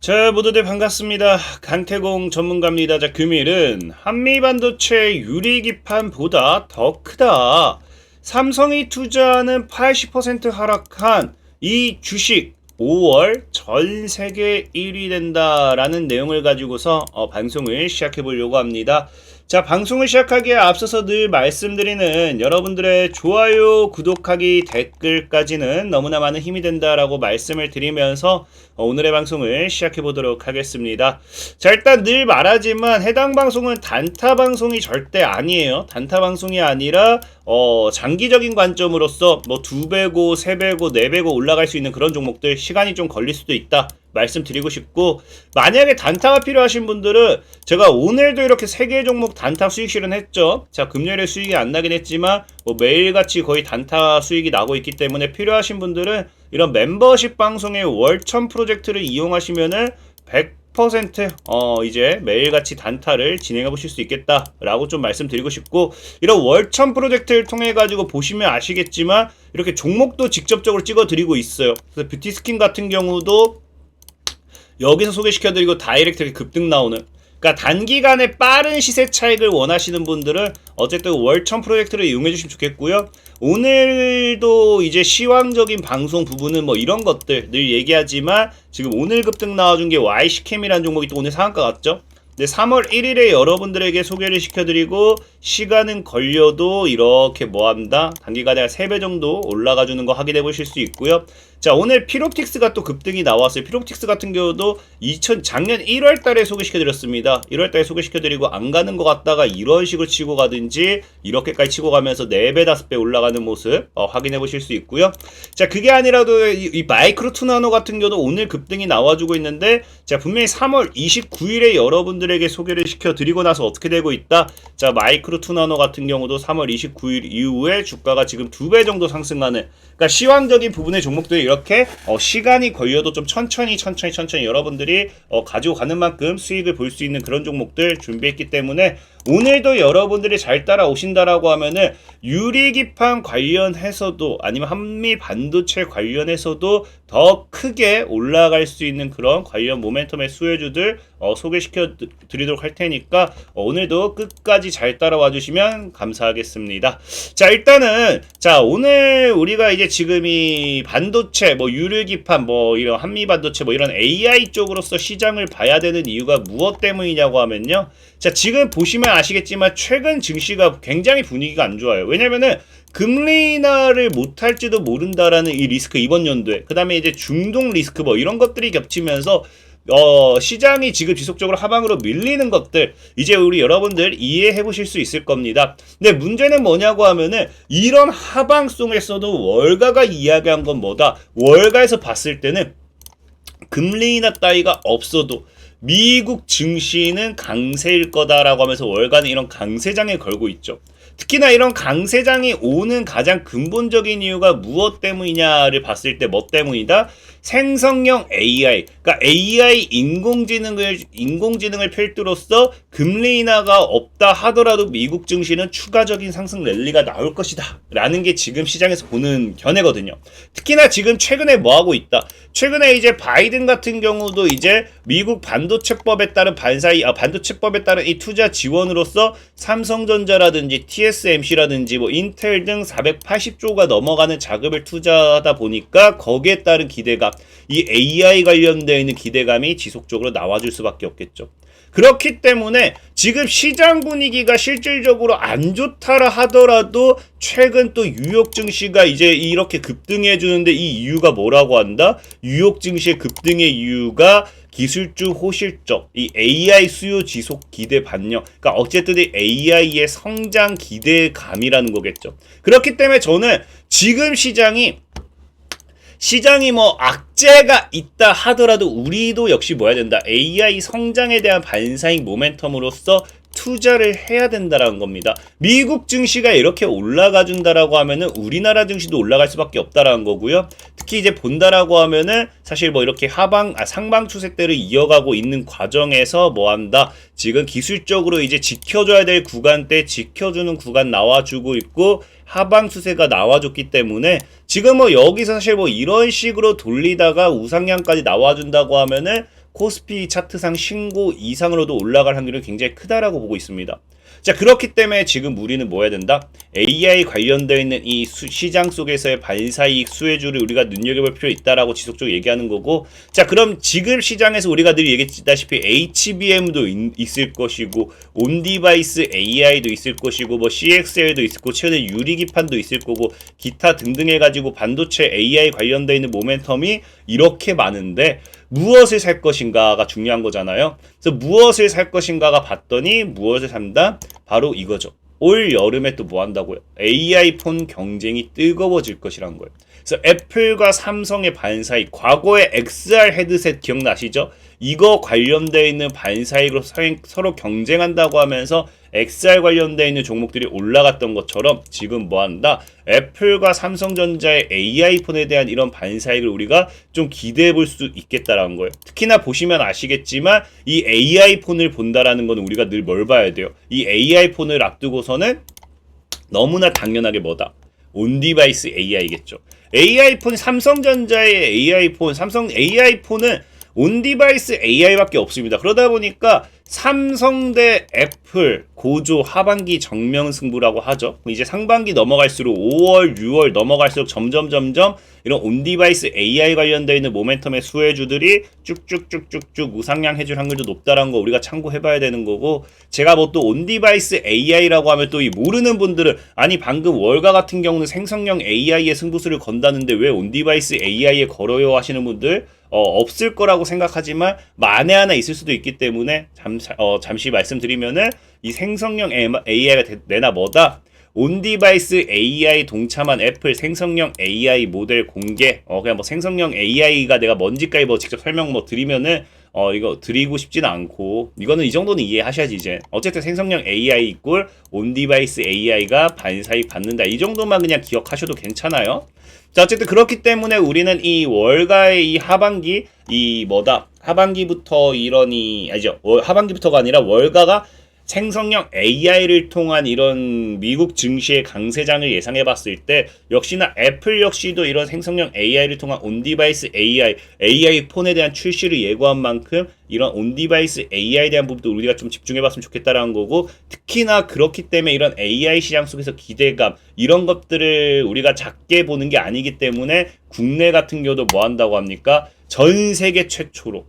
자, 모두들 반갑습니다. 강태공 전문가입니다. 자, 금일은 한미 반도체 유리 기판보다 더 크다. 삼성이 투자하는 80% 하락한 이 주식 5월 전 세계 1위 된다라는 내용을 가지고서 어, 방송을 시작해 보려고 합니다. 자, 방송을 시작하기에 앞서서 늘 말씀드리는 여러분들의 좋아요, 구독하기, 댓글까지는 너무나 많은 힘이 된다라고 말씀을 드리면서 어, 오늘의 방송을 시작해 보도록 하겠습니다. 자, 일단 늘 말하지만 해당 방송은 단타 방송이 절대 아니에요. 단타 방송이 아니라 어, 장기적인 관점으로서 뭐 두 배고, 세 배고, 네 배고 올라갈 수 있는 그런 종목들 시간이 좀 걸릴 수도 있다. 말씀드리고 싶고 만약에 단타가 필요하신 분들은 제가 오늘도 이렇게 세개 종목 단타 수익 실현했죠. 자 금요일에 수익이 안 나긴 했지만 뭐 매일같이 거의 단타 수익이 나고 있기 때문에 필요하신 분들은 이런 멤버십 방송의 월천 프로젝트를 이용하시면은 100% 어, 이제 매일같이 단타를 진행해 보실 수 있겠다라고 좀 말씀드리고 싶고 이런 월천 프로젝트를 통해 가지고 보시면 아시겠지만 이렇게 종목도 직접적으로 찍어 드리고 있어요. 그래서 뷰티 스킨 같은 경우도 여기서 소개시켜드리고 다이렉트 급등 나오는 그러니까 단기간에 빠른 시세 차익을 원하시는 분들은 어쨌든 월천 프로젝트를 이용해 주시면 좋겠고요. 오늘도 이제 시황적인 방송 부분은 뭐 이런 것들 늘 얘기하지만 지금 오늘 급등 나와준 게 YC캠이라는 종목이 또 오늘 상한가 같죠? 네, 3월 1일에 여러분들에게 소개를 시켜드리고 시간은 걸려도 이렇게 뭐합니다. 단기간에 한 3배 정도 올라가 주는 거 확인해 보실 수 있고요. 자 오늘 피롭틱스가 또 급등이 나왔어요. 피롭틱스 같은 경우도 2000 작년 1월 달에 소개시켜 드렸습니다. 1월 달에 소개시켜 드리고 안 가는 것 같다가 이런 식으로 치고 가든지 이렇게까지 치고 가면서 4배 5배 올라가는 모습 어, 확인해 보실 수 있고요. 자 그게 아니라도 이, 이 마이크로 투나노 같은 경우도 오늘 급등이 나와주고 있는데 자 분명히 3월 29일에 여러분 들에게 소개를 시켜 드리고 나서 어떻게 되고 있다? 자 마이크로 투나노 같은 경우도 3월 29일 이후에 주가가 지금 2배 정도 상승하는 그러니까 시황적인 부분의 종목들이 이렇게 어, 시간이 걸려도 좀 천천히 천천히 천천히 여러분들이 어, 가지고 가는 만큼 수익을 볼 수 있는 그런 종목들 준비했기 때문에 오늘도 여러분들이 잘 따라오신다라고 하면은 유리기판 관련해서도 아니면 한미 반도체 관련해서도 더 크게 올라갈 수 있는 그런 관련 모멘텀의 수혜주들 어, 소개시켜 드리도록 할 테니까 어, 오늘도 끝까지 잘 따라와 주시면 감사하겠습니다. 자 일단은 자 오늘 우리가 이제 지금 이 반도체 뭐 유리기판 뭐 이런 한미 반도체 뭐 이런 AI 쪽으로서 시장을 봐야 되는 이유가 무엇 때문이냐고 하면요. 자 지금 보시면 아시겠지만 최근 증시가 굉장히 분위기가 안 좋아요. 왜냐면은 금리 인하를 못할지도 모른다라는 이 리스크 이번 연도에 그 다음에 이제 중동 리스크 뭐 이런 것들이 겹치면서 어, 시장이 지금 지속적으로 하방으로 밀리는 것들 이제 우리 여러분들 이해해 보실 수 있을 겁니다. 근데 문제는 뭐냐고 하면은 이런 하방송에서도 월가가 이야기한 건 뭐다? 월가에서 봤을 때는 금리 인하 따위가 없어도 미국 증시는 강세일 거다라고 하면서 월간은 이런 강세장에 걸고 있죠. 특히나 이런 강세장이 오는 가장 근본적인 이유가 무엇 때문이냐를 봤을 때 뭐 때문이다? 생성형 AI, 그러니까 AI 인공지능을 인공지능을 필두로서 금리 인하가 없다 하더라도 미국 증시는 추가적인 상승 랠리가 나올 것이다라는 게 지금 시장에서 보는 견해거든요. 특히나 지금 최근에 뭐 하고 있다? 최근에 이제 바이든 같은 경우도 이제 미국 반도체법에 따른 반사이 아, 반도체법에 따른 이 투자 지원으로서 삼성전자라든지 TSMC라든지 뭐 인텔 등 480조가 넘어가는 자금을 투자하다 보니까 거기에 따른 기대감, 이 AI 관련되어 있는 기대감이 지속적으로 나와줄 수밖에 없겠죠. 그렇기 때문에 지금 시장 분위기가 실질적으로 안 좋다라 하더라도 최근 또 뉴욕 증시가 이제 이렇게 급등해 주는데 이 이유가 뭐라고 한다? 뉴욕 증시의 급등의 이유가 기술주 호실적, 이 AI 수요 지속 기대 반영. 그러니까 어쨌든 이 AI의 성장 기대감이라는 거겠죠. 그렇기 때문에 저는 지금 시장이 시장이 뭐 악재가 있다 하더라도 우리도 역시 뭐 해야 된다. AI 성장에 대한 반사익 모멘텀으로서 투자를 해야 된다라는 겁니다. 미국 증시가 이렇게 올라가 준다라고 하면은 우리나라 증시도 올라갈 수밖에 없다라는 거고요. 특히 이제 본다라고 하면은 사실 뭐 이렇게 하방 아 상방 추세대를 이어가고 있는 과정에서 뭐 한다. 지금 기술적으로 이제 지켜줘야 될 구간대 지켜주는 구간 나와주고 있고 하방 추세가 나와줬기 때문에 지금 뭐 여기서 사실 뭐 이런 식으로 돌리다가 우상향까지 나와준다고 하면은 코스피 차트상 신고 이상으로도 올라갈 확률은 굉장히 크다라고 보고 있습니다. 자 그렇기 때문에 지금 우리는 뭐 해야 된다? AI 관련되어 있는 이 수- 시장 속에서의 반사이익 수혜주를 우리가 눈여겨볼 필요 있다라고 지속적으로 얘기하는 거고 자 그럼 지금 시장에서 우리가 늘 얘기했다시피 HBM도 있을 것이고 온디바이스 AI도 있을 것이고 뭐 CXL도 있을 거고 최근에 유리기판도 있을 거고 기타 등등 해가지고 반도체 AI 관련되어 있는 모멘텀이 이렇게 많은데 무엇을 살 것인가가 중요한 거잖아요. 그래서 무엇을 살 것인가가 봤더니 무엇을 산다? 바로 이거죠. 올 여름에 또 뭐 한다고요? AI 폰 경쟁이 뜨거워질 것이란 거예요. 그래서 애플과 삼성의 반사이, 과거의 XR 헤드셋 기억나시죠? 이거 관련되어 있는 반사이로 서로 경쟁한다고 하면서 XR 관련되어 있는 종목들이 올라갔던 것처럼 지금 뭐 한다? 애플과 삼성전자의 AI 폰에 대한 이런 반사익을 우리가 좀 기대해 볼 수 있겠다라는 거예요. 특히나 보시면 아시겠지만 이 AI 폰을 본다라는 건 우리가 늘 뭘 봐야 돼요? 이 AI 폰을 앞두고서는 너무나 당연하게 뭐다? 온 디바이스 AI겠죠. AI 폰 삼성전자의 AI 폰, 삼성 AI 폰은 온디바이스 AI밖에 없습니다. 그러다 보니까 삼성 대 애플 고조 하반기 정면 승부라고 하죠. 이제 상반기 넘어갈수록 5월, 6월 넘어갈수록 점점 점점 이런 온디바이스 AI 관련되어 있는 모멘텀의 수혜주들이 쭉쭉쭉쭉쭉 우상향 해줄 확률도 높다라는 거 우리가 참고해봐야 되는 거고 제가 뭐 또 온디바이스 AI라고 하면 또 이 모르는 분들은 아니 방금 월가 같은 경우는 생성형 AI의 승부수를 건다는데 왜 온디바이스 AI에 걸어요 하시는 분들 어, 없을 거라고 생각하지만 만에 하나 있을 수도 있기 때문에 잠, 어, 잠시 말씀드리면은 이 생성형 AI가 내나 뭐다? 온디바이스 AI 동참한 애플 생성형 AI 모델 공개. 어 그냥 뭐 생성형 AI가 내가 뭔지까지 뭐 직접 설명 뭐 드리면은 어 이거 드리고 싶지는 않고 이거는 이 정도는 이해하셔야지 이제. 어쨌든 생성형 AI 이꼴 온디바이스 AI가 반사익 받는다. 이 정도만 그냥 기억하셔도 괜찮아요 자 어쨌든 그렇기 때문에 우리는 이 월가의 이 하반기 이 뭐다? 하반기부터 이러니 아니죠. 월- 하반기부터가 아니라 월가가 생성형 AI를 통한 이런 미국 증시의 강세장을 예상해 봤을 때 역시나 애플 역시도 이런 생성형 AI를 통한 온디바이스 AI, AI 폰에 대한 출시를 예고한 만큼 이런 온디바이스 AI에 대한 부분도 우리가 좀 집중해 봤으면 좋겠다라는 거고 특히나 그렇기 때문에 이런 AI 시장 속에서 기대감 이런 것들을 우리가 작게 보는 게 아니기 때문에 국내 같은 경우도 뭐 한다고 합니까? 전 세계 최초로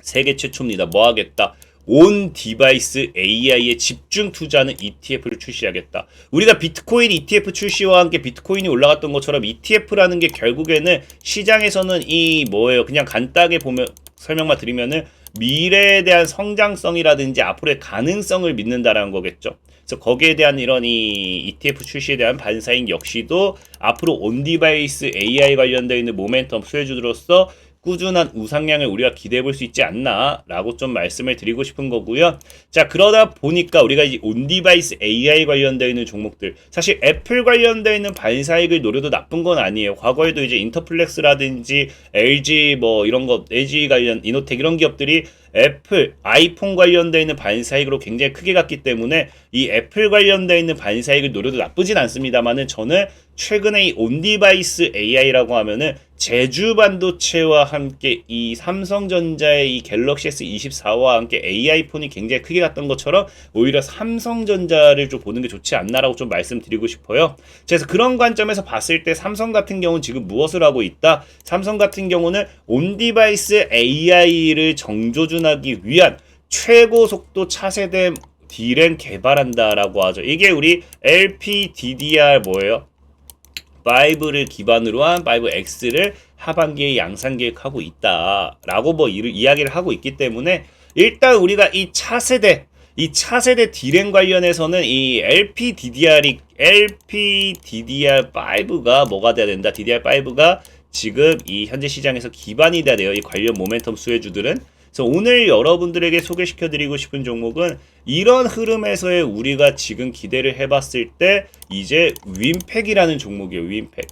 세계 최초입니다. 뭐 하겠다? 온 디바이스 AI에 집중 투자하는 ETF를 출시하겠다. 우리가 비트코인 ETF 출시와 함께 비트코인이 올라갔던 것처럼 ETF라는 게 결국에는 시장에서는 이 뭐예요? 그냥 간단하게 보면 설명만 드리면은 미래에 대한 성장성이라든지 앞으로의 가능성을 믿는다라는 거겠죠. 그래서 거기에 대한 이런 이 ETF 출시에 대한 반사인 역시도 앞으로 온 디바이스 AI 관련되어 있는 모멘텀 수혜주들로서 꾸준한 우상향을 우리가 기대해 볼 수 있지 않나라고 좀 말씀을 드리고 싶은 거고요. 자, 그러다 보니까 우리가 이 온디바이스 AI 관련되어 있는 종목들, 사실 애플 관련되어 있는 반사익을 노려도 나쁜 건 아니에요. 과거에도 이제 인터플렉스라든지 LG 뭐 이런 거, LG 관련 이노텍 이런 기업들이 애플, 아이폰 관련되어 있는 반사익으로 굉장히 크게 갔기 때문에 이 애플 관련되어 있는 반사익을 노려도 나쁘진 않습니다만은 저는 최근에 이 온디바이스 AI라고 하면은 제주 반도체와 함께 이 삼성전자의 이 갤럭시 S24와 함께 AI 폰이 굉장히 크게 갔던 것처럼 오히려 삼성전자를 좀 보는 게 좋지 않나라고 좀 말씀드리고 싶어요. 그래서 그런 관점에서 봤을 때 삼성 같은 경우는 지금 무엇을 하고 있다? 삼성 같은 경우는 온 디바이스 AI를 정조준하기 위한 최고 속도 차세대 D램 개발한다라고 하죠. 이게 우리 LPDDR 뭐예요? 5를 기반으로 한 5X를 하반기에 양산 계획하고 있다라고 뭐 이를 이야기를 하고 있기 때문에 일단 우리가 이 차세대 이 차세대 D램 관련해서는 이 LPDDR이 LPDDR5가 뭐가 돼야 된다. DDR5가 지금 이 현재 시장에서 기반이 돼야 돼요. 이 관련 모멘텀 수혜주들은 그래서 오늘 여러분들에게 소개시켜 드리고 싶은 종목은 이런 흐름에서의 우리가 지금 기대를 해봤을 때 이제 윈팩이라는 종목이에요. 윈팩.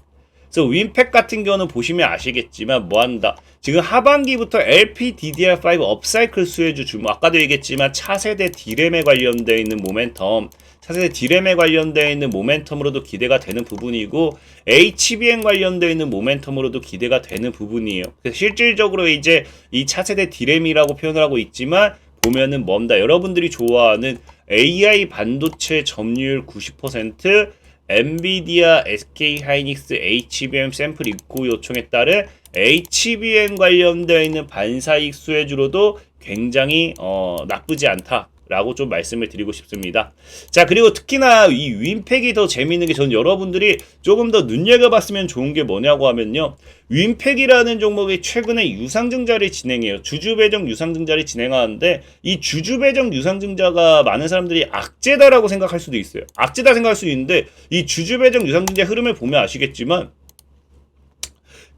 그래서 윈팩 같은 경우는 보시면 아시겠지만 뭐 한다. 지금 하반기부터 LPDDR5 업사이클 수혜주 주목 아까도 얘기했지만 차세대 D램에 관련되어 있는 모멘텀 차세대 디램에 관련되어 있는 모멘텀으로도 기대가 되는 부분이고 HBM 관련되어 있는 모멘텀으로도 기대가 되는 부분이에요. 실질적으로 이제 이 차세대 디램이라고 표현을 하고 있지만 보면은 뭔다 여러분들이 좋아하는 AI 반도체 점유율 90% 엔비디아, SK 하이닉스, HBM 샘플 입고 요청에 따른 HBM 관련되어 있는 반사익 수혜주로도 굉장히 어, 나쁘지 않다. 라고 좀 말씀을 드리고 싶습니다. 자, 그리고 특히나 이 윈팩이 더 재미있는 게 저는 여러분들이 조금 더 눈여겨봤으면 좋은 게 뭐냐고 하면요. 윈팩이라는 종목이 최근에 유상증자를 진행해요. 주주배정 유상증자를 진행하는데 이 주주배정 유상증자가 많은 사람들이 악재다라고 생각할 수도 있어요. 악재다 생각할 수 있는데 이 주주배정 유상증자 흐름을 보면 아시겠지만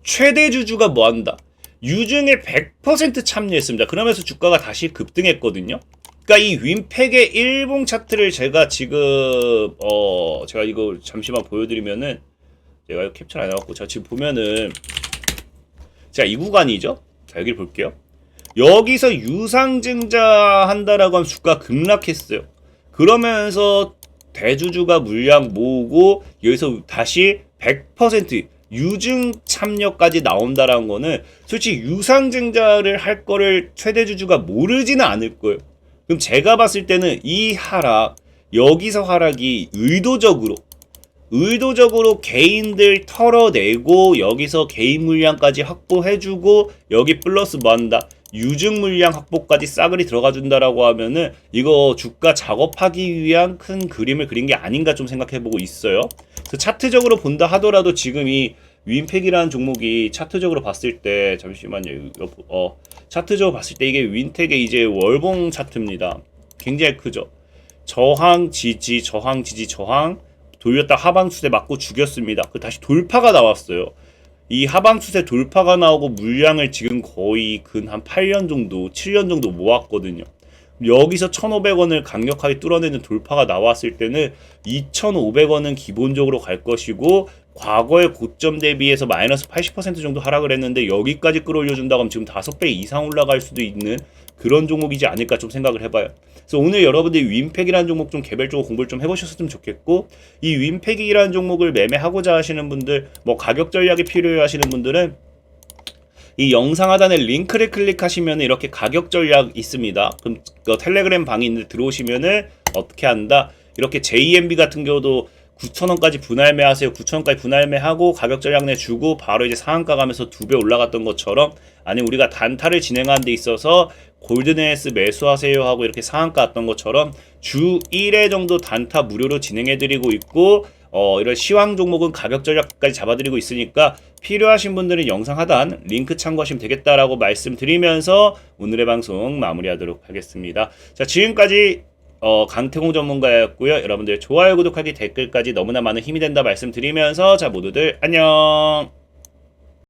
최대 주주가 뭐 한다? 유증에 100% 참여했습니다. 그러면서 주가가 다시 급등했거든요. 그러니까 이 윈팩의 일봉 차트를 제가 지금 어 제가 이거 잠시만 보여드리면은 제가 이거 캡처 안 해갖고 제가 지금 보면은 자이 구간이죠. 자 여기를 볼게요. 여기서 유상증자 한다라고 하면 주가 급락했어요. 그러면서 대주주가 물량 모으고 여기서 다시 100% 유증 참여까지 나온다라는 거는 솔직히 유상증자를 할 거를 최대 주주가 모르지는 않을 거예요. 그럼 제가 봤을 때는 이 하락 여기서 하락이 의도적으로 의도적으로 개인들 털어내고 여기서 개인 물량까지 확보해주고 여기 플러스 뭐 한다 유증 물량 확보까지 싸그리 들어가 준다라고 하면은 이거 주가 작업하기 위한 큰 그림을 그린 게 아닌가 좀 생각해보고 있어요. 그래서 차트적으로 본다 하더라도 지금 이 윈팩이라는 종목이 차트적으로 봤을 때 잠시만요. 어 차트적으로 봤을 때 이게 윈텍의 이제 월봉 차트입니다. 굉장히 크죠. 저항 지지 저항 지지 저항 돌렸다 하방 수세 맞고 죽였습니다. 그 다시 돌파가 나왔어요. 이 하방 수세 돌파가 나오고 물량을 지금 거의 근 한 8년 정도, 7년 정도 모았거든요. 여기서 1,500원을 강력하게 뚫어내는 돌파가 나왔을 때는 2,500원은 기본적으로 갈 것이고 과거의 고점 대비해서 마이너스 80% 정도 하락을 했는데 여기까지 끌어올려준다고 하면 지금 5배 이상 올라갈 수도 있는 그런 종목이지 않을까 좀 생각을 해봐요. 그래서 오늘 여러분들이 윈팩이라는 종목 좀 개별적으로 공부를 좀 해보셨으면 좋겠고 이 윈팩이라는 종목을 매매하고자 하시는 분들 뭐 가격 전략이 필요해 하시는 분들은 이 영상 하단에 링크를 클릭하시면 이렇게 가격 전략 있습니다. 그럼 그 텔레그램 있는데 들어오시면은 어떻게 한다? 이렇게 JMB 같은 경우도 9,000원까지 분할매 하세요. 9,000원까지 분할매 하고 가격 전략 내 주고 바로 이제 상한가 가면서 두 배 올라갔던 것처럼 아니 우리가 단타를 진행하는 데 있어서 골든에스 매수하세요 하고 이렇게 상한가 왔던 것처럼 주 1회 정도 단타 무료로 진행해 드리고 있고 어, 이런 시황 종목은 가격 전략까지 잡아드리고 있으니까 필요하신 분들은 영상 하단 링크 참고하시면 되겠다라고 말씀드리면서 오늘의 방송 마무리하도록 하겠습니다. 자, 지금까지 어, 강태공 전문가였고요. 여러분들 좋아요, 구독하기, 댓글까지 너무나 많은 힘이 된다 말씀드리면서 자, 모두들 안녕!